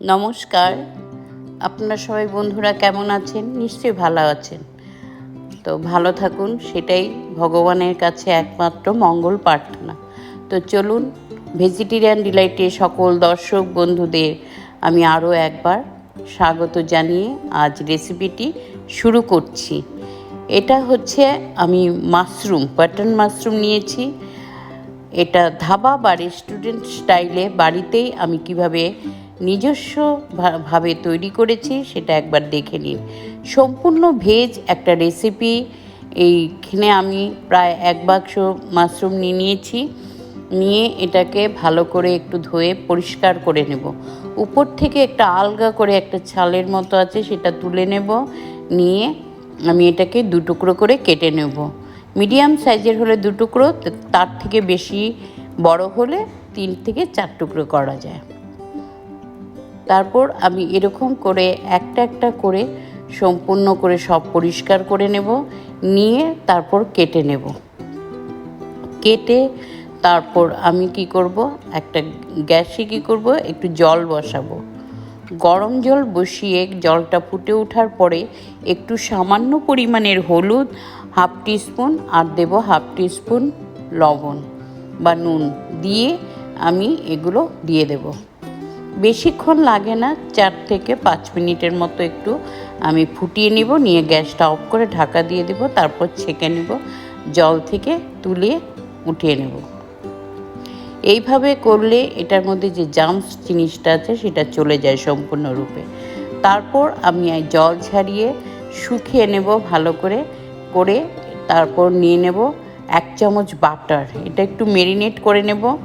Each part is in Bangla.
নমস্কার। আপনারা সবাই বন্ধুরা কেমন আছেন? নিশ্চয়ই ভালো আছেন। তো ভালো থাকুন, সেটাই ভগবানের কাছে একমাত্র মঙ্গল প্রার্থনা। তো চলুন, ভেজিটেরিয়ান ডিলাইটে সকল দর্শক বন্ধুদের আমি আরও একবার স্বাগত জানিয়ে আজ রেসিপিটি শুরু করছি। এটা হচ্ছে, আমি মাশরুম বাটন মাশরুম নিয়েছি। এটা ধাবা বা রেস্টুরেন্ট স্টাইলে বাড়িতেই আমি কীভাবে নিজস্ব ভাবে তৈরি করেছি, সেটা একবার দেখে নিন। সম্পূর্ণ ভেজ একটা রেসিপি এইখানে আমি প্রায় এক বাক্স মাশরুম নিয়ে নিয়েছি। নিয়ে এটাকে ভালো করে একটু ধুয়ে পরিষ্কার করে নেব। উপর থেকে একটা আলগা করে একটা ছালের মতো আছে, সেটা তুলে নেব। নিয়ে আমি এটাকে দু টুকরো করে কেটে নেব। মিডিয়াম সাইজের হলে দু টুকরো তার থেকে বেশি বড় হলে তিন থেকে চার টুকরো করা যায়। তারপর আমি এরকম করে একটা একটা করে সম্পূর্ণ করে সব পরিষ্কার করে নেব, নিয়ে তারপর কেটে নেব। কেটে তারপর আমি কি করব? একটা গ্যাসে কি করব? একটু জল বসাবো। গরম জল বসিয়ে জলটা ফুটে ওঠার পরে একটু সামান্য পরিমাণের হলুদ, হাফ টিস্পুন আর দেব হাফ টিস্পুন লবণ বা নুন দিয়ে আমি এগুলো দিয়ে দেব। বেশিক্ষণ লাগে না, চার থেকে পাঁচ মিনিটের মতো একটু আমি ফুটিয়ে নিব, নিয়ে গ্যাসটা অফ করে ঢাকা দিয়ে দেব, তারপর ছেঁকে নেব, জল থেকে তুলে উঠিয়ে নেব। এইভাবে করলে এটার মধ্যে যে জামস জিনিসটা আছে, সেটা চলে যায় সম্পূর্ণরূপে। তারপর আমি এই জল ছাড়িয়ে শুকিয়ে নেব ভালো করে করে তারপর নিয়ে নেব এক চামচ বাটার। এটা একটু মেরিনেট করে নেব।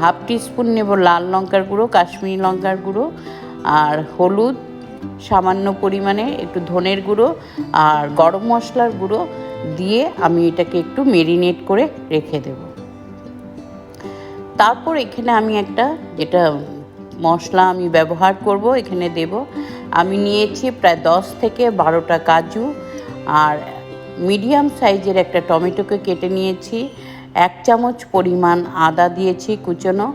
হাফ টিস্পুন নেব লাল লঙ্কার গুঁড়ো, কাশ্মীরি লঙ্কার গুঁড়ো আর হলুদ, সামান্য পরিমাণে একটু ধনের গুঁড়ো আর গরম মশলার গুঁড়ো দিয়ে আমি এটাকে একটু মেরিনেট করে রেখে দেবো। তারপর এখানে আমি একটা যেটা মশলা আমি ব্যবহার করব, এখানে দেব। আমি নিয়েছি প্রায় দশ থেকে বারোটা কাজু আর মিডিয়াম সাইজের একটা টমেটোকে কেটে নিয়েছি। এক চামচ পরিমাণ আদা দিয়েছি কুচনো,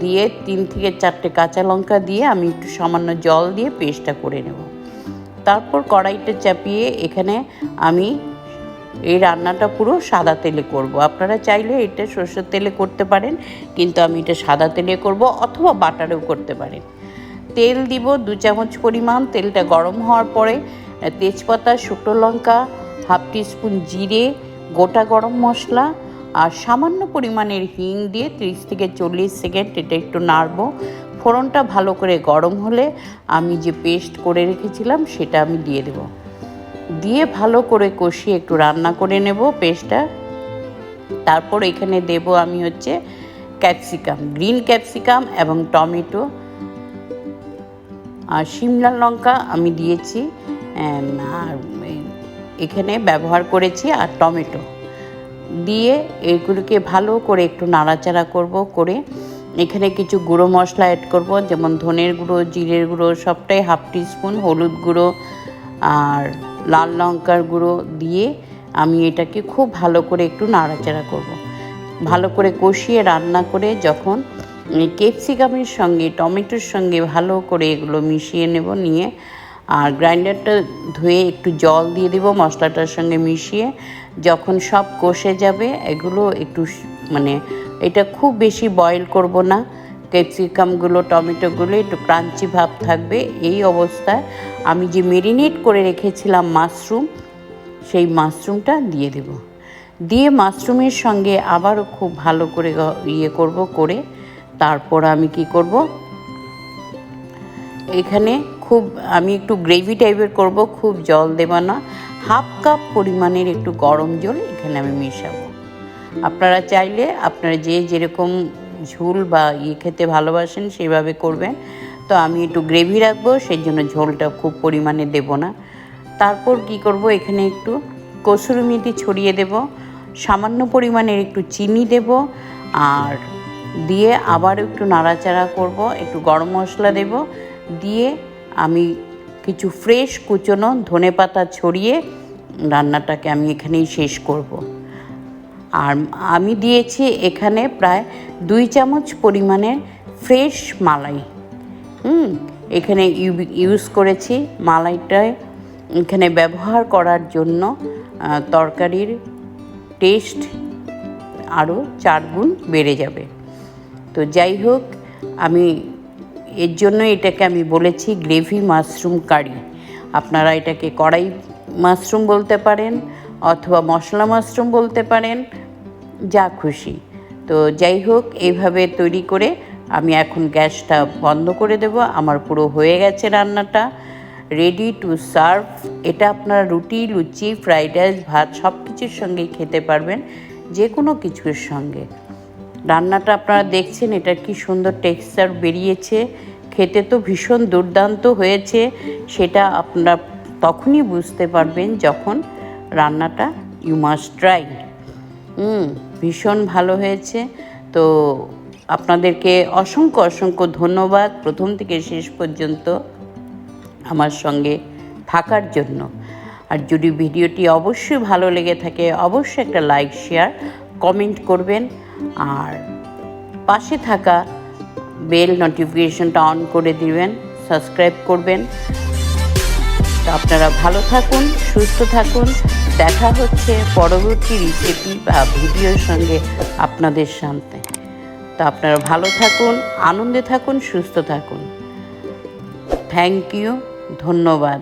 দিয়ে তিন থেকে চারটে কাঁচা লঙ্কা দিয়ে আমি একটু সামান্য জল দিয়ে পেস্টটা করে নেব। তারপর কড়াইটা চাপিয়ে এখানে আমি এই রান্নাটা পুরো সাদা তেলে করব। আপনারা চাইলে এটা সর্ষের তেলে করতে পারেন, কিন্তু আমি এটা সাদা তেলে করব অথবা বাটারেও করতে পারেন। তেল দিব দু চামচ পরিমাণ, তেলটা গরম হওয়ার পরে তেজপাতা, শুকনো লঙ্কা, হাফ টিস্পুন জিরে, গোটা গরম মশলা আর সামান্য পরিমাণের হিং দিয়ে ত্রিশ থেকে চল্লিশ সেকেন্ড এটা একটু নাড়বো। ফোড়নটা ভালো করে গরম হলে আমি যে পেস্ট করে রেখেছিলাম সেটা আমি দিয়ে দেবো। দিয়ে ভালো করে কষিয়ে একটু রান্না করে নেব পেস্টটা। তারপর এখানে দেব আমি হচ্ছে ক্যাপসিকাম, গ্রিন ক্যাপসিকাম এবং টমেটো। আর শিমলা লঙ্কা আমি দিয়েছি আর এখানে ব্যবহার করেছি আর টমেটো। দিয়ে এগুলোকে ভালো করে একটু নাড়াচাড়া করব, করে এখানে কিছু গুঁড়ো মশলা অ্যাড করব, যেমন ধনের গুঁড়ো, জিরের গুঁড়ো, সবটাই হাফ টিস্পুন হলুদ গুঁড়ো আর লাল লঙ্কার গুঁড়ো দিয়ে আমি এটাকে খুব ভালো করে একটু নাড়াচাড়া করব। ভালো করে কষিয়ে রান্না করে যখন ক্যাপসিকামের সঙ্গে, টমেটোর সঙ্গে ভালো করে এগুলো মিশিয়ে নেব নিয়ে আর গ্রাইন্ডারটা ধুয়ে একটু জল দিয়ে দেবো মশলাটার সঙ্গে মিশিয়ে যখন সব কষে যাবে, এগুলো একটু মানে এটা খুব বেশি বয়েল করব না। ক্যাপসিকামগুলো টমেটোগুলো একটু ক্রাঞ্চি ভাব থাকবে। এই অবস্থায় আমি যে মেরিনেট করে রেখেছিলাম মাশরুম সেই মাশরুমটা দিয়ে দেব। দিয়ে মাশরুমের সঙ্গে আবারও খুব ভালো করে ইয়ে করব, করে তারপর আমি কি করব? এখানে খুব, আমি একটু গ্রেভি টাইপের করব, খুব জল দেব না। হাফ কাপ পরিমাণের একটু গরম জল এখানে আমি মেশাবো। আপনারা চাইলে আপনারা যে যেরকম ঝোল বা ইয়ে খেতে ভালোবাসেন সেভাবে করবেন। তো আমি একটু গ্রেভি রাখব সেই জন্য ঝোলটা খুব পরিমাণে দেব না। তারপর কি করব, এখানে একটু কসুরি মেথি ছড়িয়ে দেব। সামান্য পরিমাণের একটু চিনি দেব আর দিয়ে আবার একটু নাড়াচাড়া করব, একটু গরম মশলা দেব। দিয়ে আমি কিছু ফ্রেশ কুচনো ধনে পাতা ছড়িয়ে রান্নাটাকে আমি এখানেই শেষ করব। আর আমি দিয়েছি এখানে প্রায় দুই চামচ পরিমাণের ফ্রেশ মালাই। হুম, এখানে ইউজ করেছি মালাইটায় এখানে ব্যবহার করার জন্য তরকারির টেস্ট আরও চার গুণ বেড়ে যাবে। তো যাই হোক, আমি এর জন্য এটাকে আমি বলেছি গ্রেভি মাশরুম কারি। আপনারা এটাকে কড়াই মাশরুম বলতে পারেন অথবা মশলা মাশরুম বলতে পারেন, যা খুশি। তো যাই হোক এইভাবে তৈরি করে আমি এখন গ্যাসটা বন্ধ করে দেব। আমার পুরো হয়ে গেছে রান্নাটা। রেডি টু সার্ভ এটা আপনারা রুটি, লুচি, ফ্রাইড রাইস, ভাত সব কিছুর সঙ্গেই খেতে পারবেন যে কোনো কিছুর সঙ্গে। রান্নাটা আপনারা দেখছেন, এটা কি সুন্দর টেক্সচার বেরিয়েছে। খেতে তো ভীষণ দুর্দান্ত হয়েছে, সেটা আপনারা তখনই বুঝতে পারবেন যখন রান্নাটা ইউ মাস্ট ট্রাই হুম, ভীষণ ভালো হয়েছে। তো আপনাদেরকে অসংখ্য অসংখ্য ধন্যবাদ প্রথম থেকে শেষ পর্যন্ত আমার সঙ্গে থাকার জন্য। আর যদি ভিডিওটি অবশ্যই ভালো লেগে থাকে, অবশ্যই একটা লাইক শেয়ার কমেন্ট করবেন। আর পাশে থাকা বেল নোটিফিকেশনটা অন করে দিবেন, সাবস্ক্রাইব করবেন। তো আপনারা ভালো থাকুন, সুস্থ থাকুন। দেখা হচ্ছে পরবর্তী রেসিপি বা ভিডিওর সঙ্গে আপনাদের সামনে। তো আপনারা ভালো থাকুন, আনন্দে থাকুন, সুস্থ থাকুন। থ্যাংক ইউ ধন্যবাদ।